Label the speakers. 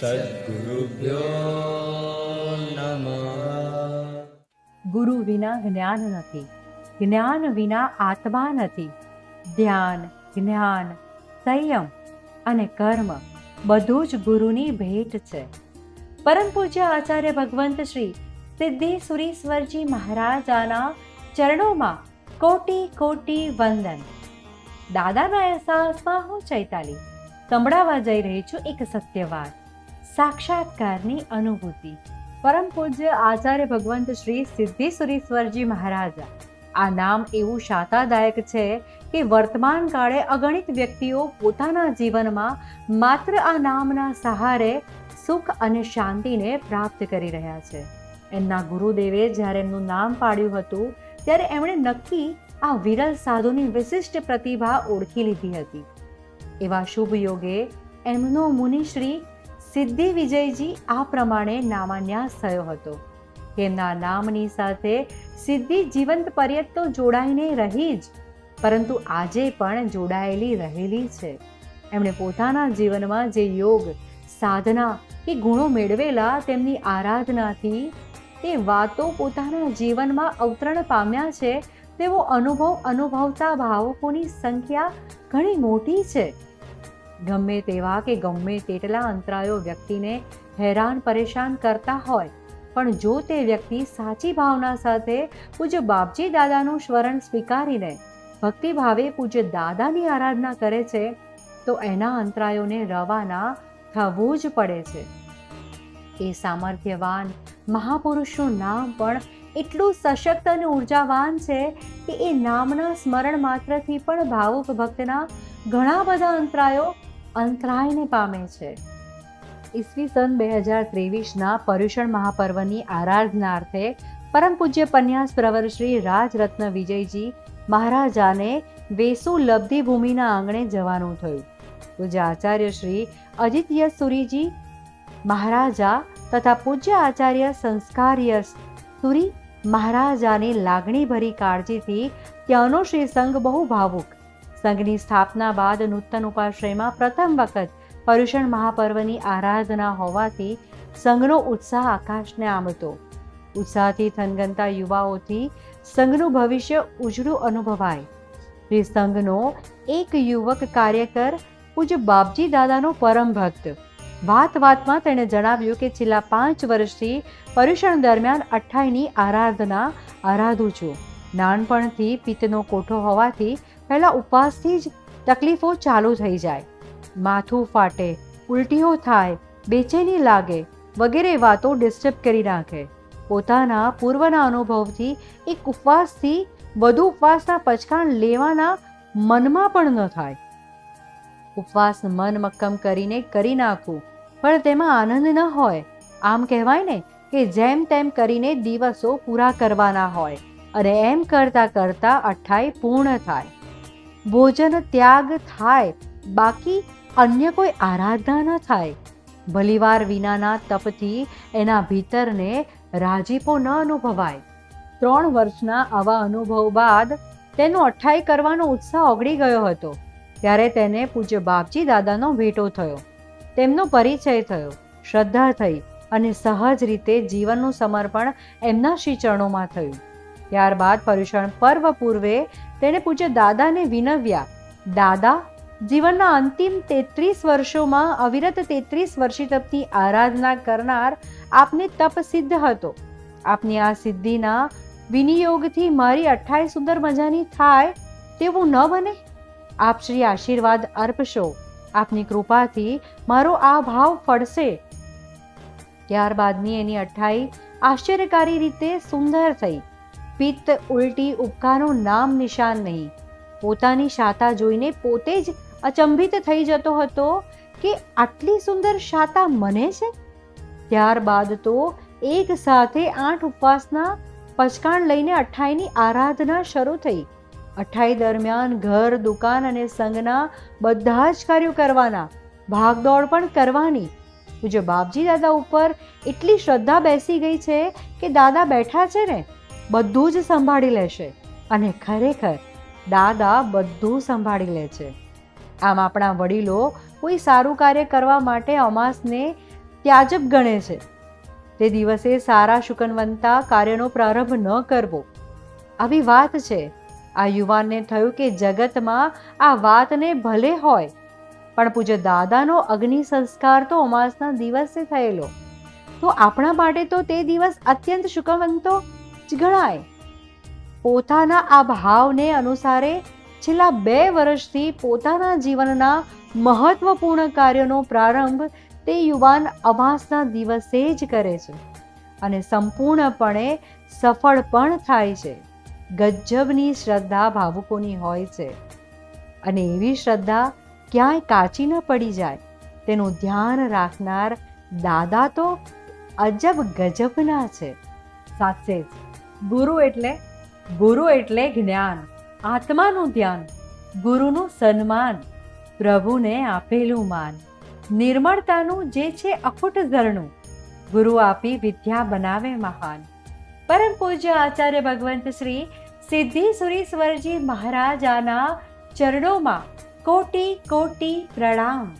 Speaker 1: સદગુરુભ્યો નમઃ
Speaker 2: ગુરુ વિના જ્ઞાન નથી, જ્ઞાન વિના આત્મા નથી. ધ્યાન, જ્ઞાન, સંયમ અને કર્મ બધું જ ગુરુની ભેટ છે. પરમ પૂજ્ય આચાર્ય ભગવંત શ્રી સિદ્ધિ સુરેશ્વરજી મહારાજાના ચરણોમાં કોટી કોટી વંદન. દાદાના અહેસાસમાં હું ચૈતાલી સંભળાવા જઈ રહી છું એક સત્યવાદ. સાક્ષાત્કારની અનુભૂતિ. પરમ પૂજ્ય આચાર્ય ભગવંત શ્રી સિદ્ધિ સુરીશ્વરજી મહારાજા. આ નામ એવું શાતાદાયક છે કે વર્તમાન કાળે અગણિત વ્યક્તિઓ પોતાના જીવનમાં માત્ર આ નામના સહારે સુખ અને શાંતિને પ્રાપ્ત કરી રહ્યા છે. એમના ગુરુદેવે જ્યારે એમનું નામ પાડ્યું હતું, ત્યારે એમણે નક્કી આ વિરલ સાધુની વિશિષ્ટ પ્રતિભા ઓળખી લીધી હતી. એવા શુભ યોગે એમનો મુનિશ્રી સિદ્ધિ વિજયજી આ પ્રમાણે નામાન્યાસ થયો હતો. તેમના નામની સાથે સિદ્ધિ જીવંત પર્યત તો જોડાઈને રહી જ, પરંતુ આજે પણ જોડાયેલી રહેલી છે. એમણે પોતાના જીવનમાં જે યોગ, સાધના કે ગુણો મેળવેલા તેમની આરાધનાથી તે વાતો પોતાના જીવનમાં અવતરણ પામ્યા છે, તેવો અનુભવ અનુભવતા ભાવકોની સંખ્યા ઘણી મોટી છે. ગમે તેવા કે ગમે તેટલા અંતરાયો વ્યક્તિને હેરાન પરેશાન કરતા હોય, પણ જો તે વ્યક્તિ સાચી ભાવના સાથે પૂજ્ય બાપજી દાદાનું સ્મરણ સ્વીકારીને ભક્તિભાવે પૂજ્ય દાદાની આરાધના કરે છે, તો એના અંતરાયોને રવાના થવું જ પડે છે. એ સામર્થ્યવાન મહાપુરુષનું નામ પણ એટલું સશક્ત અને ઉર્જાવાન છે કે એ નામના સ્મરણ માત્રથી પણ ભાવુક ભક્તના ઘણા બધા અંતરાયો અંતરાયને પામે છે. ઈસવી સન બે હજાર ત્રેવીસના પર્યુષણ મહાપર્વની આરાધનાર્થે પરમ પૂજ્ય પન્યાસ પ્રવર શ્રી રાજરત્ન વિજયજી મહારાજાને વેસુ લબ્ધિ ભૂમિના આંગણે જવાનું થયું. પૂજ્ય આચાર્ય શ્રી અજિત્ય સુરીજી મહારાજા તથા પૂજ્ય આચાર્ય સંસ્કાર્ય સુરી મહારાજાની લાગણીભરી કાળજીથી ત્યાંનો શ્રી સંઘ બહુ ભાવુક સંઘની સ્થાપના બાદ નૂતન ઉપાશ્રયમાં પ્રથમ વખત પર્યુષણ મહાપર્વની આરાધના હોવાથી સંઘનો ઉત્સાહ આકાશને આમતો. ઉત્સાહથી થનગનતા યુવાઓથી સંઘનું ભવિષ્ય ઉજળું અનુભવાય. શ્રી સંઘનો એક યુવક કાર્યકર પૂજ્ય બાપજી દાદાનો પરમ ભક્ત. વાત વાતમાં તેણે જણાવ્યું કે છેલ્લા પાંચ વર્ષથી પર્યુષણ દરમિયાન અઠ્ઠાઈની આરાધના આરાધું છું. નાનપણથી પિત્તનો કોઠો હોવાથી પહેલાં ઉપવાસથી જ તકલીફો ચાલુ થઈ જાય. માથું ફાટે, ઉલટીઓ થાય, બેચેની લાગે, વગેરે વાતો ડિસ્ટર્બ કરી નાખે. પોતાના પૂર્વના અનુભવથી એક ઉપવાસથી વધુ ઉપવાસના પચકાણ લેવાના મનમાં પણ ન થાય. ઉપવાસ મન મક્કમ કરીને કરી નાખવું પણ તેમાં આનંદ ન હોય. આમ કહેવાય ને કે જેમ તેમ કરીને દિવસો પૂરા કરવાના હોય અને એમ કરતાં કરતાં અઠ્ઠાઈ પૂર્ણ થાય. ભોજન ત્યાગ થાય, બાકી અન્ય કોઈ આરાધના ન થાય. ભલીવાર વિનાના તપથી એના ભીતરને રાજીપો ન અનુભવાય. ત્રણ વર્ષના આવા અનુભવ બાદ તેનો અઠાઈ કરવાનો ઉત્સાહ ઓગળી ગયો હતો. ત્યારે તેને પૂજ્ય બાપજી દાદાનો ભેટો થયો. તેમનો પરિચય થયો, શ્રદ્ધા થઈ અને સહજ રીતે જીવનનું સમર્પણ એમના શ્રી થયું. ત્યારબાદ પર્યુષણ પર્વ પૂર્વે તેણે પૂજ્ય દાદાને વિનવ્યા. દાદા, જીવનના અંતિમ તેત્રીસ વર્ષોમાં અવિરત તેત્રીસ વર્ષી તપની આરાધના કરનાર આપને તપ સિદ્ધ હતો. આપની આ સિદ્ધિના વિનિયોગથી મારી અઠ્ઠાઈ સુંદર મજાની થાય તેવું ન બને. આપ શ્રી આશીર્વાદ અર્પશો. આપની કૃપાથી મારો આ ભાવ ફળશે. ત્યારબાદની એની અઠ્ઠાઈ આશ્ચર્યકારી રીતે સુંદર થઈ. પિત્ત ઉલટી ઉબકાનું નામ નિશાન નહીં. પોતાની શાતા જોઈને પોતે જ અચંભિત થઈ જતો હતો કે આટલી સુંદર શાતા મને છે? ત્યારબાદ તો એક સાથે આઠ ઉપવાસના પચકાણ લઈને અઠાઈની આરાધના શરૂ થઈ. અઠાઈ દરમિયાન ઘર, દુકાન અને સંઘના બધા જ કાર્યો કરવાના, ભાગદોડ પણ કરવાની. પૂજ્ય બાપજી દાદા ઉપર એટલી શ્રદ્ધા બેસી ગઈ છે કે દાદા બેઠા છે ને? બધું જ સંભાળી લેશે અને ખરેખર દાદા બધું સંભાળી લે છે. આમ આપણા વડીલો કોઈ સારું કાર્ય કરવા માટે અમાસને ત્યાજબ ગણે છે. તે દિવસે સારા શુકનવંતા કાર્યનો પ્રારંભ ન કરવો. આવી વાત છે. આ યુવાનને થયું કે જગતમાં આ વાતને ભલે હોય, પણ પૂજ્ય દાદાનો અગ્નિ સંસ્કાર તો અમાસના દિવસે થયેલો. તો આપણા માટે તો તે દિવસ અત્યંત શુકનવંતો ગણાય. પોતાના આ ભાવને અનુસારે છેલ્લા બે વર્ષથી પોતાના જીવનના મહત્વપૂર્ણ કાર્યનો પ્રારંભ તે યુવાન અમાસના દિવસે જ કરે છે અને સંપૂર્ણપણે સફળ પણ થાય છે. ગજબની શ્રદ્ધા ભાવુકોની હોય છે અને એવી શ્રદ્ધા ક્યાંય કાચી ન પડી જાય. તેનું ધ્યાન રાખનાર દાદા તો અજબ ગજબના છે. સાચે જ ગુરુ એટલે ગુરુ એટલે જ્ઞાન, આત્માનું ધ્યાન, ગુરુનું સન્માન, પ્રભુને આપેલું માન. નિર્મળતાનું જે છે અખૂટ ઝરણું, ગુરુ આપી વિદ્યા બનાવે મહાન. પરમ પૂજ્ય આચાર્ય ભગવંત શ્રી સિદ્ધિ સુરીશ્વરજી મહારાજાના ચરણોમાં કોટી કોટી પ્રણામ.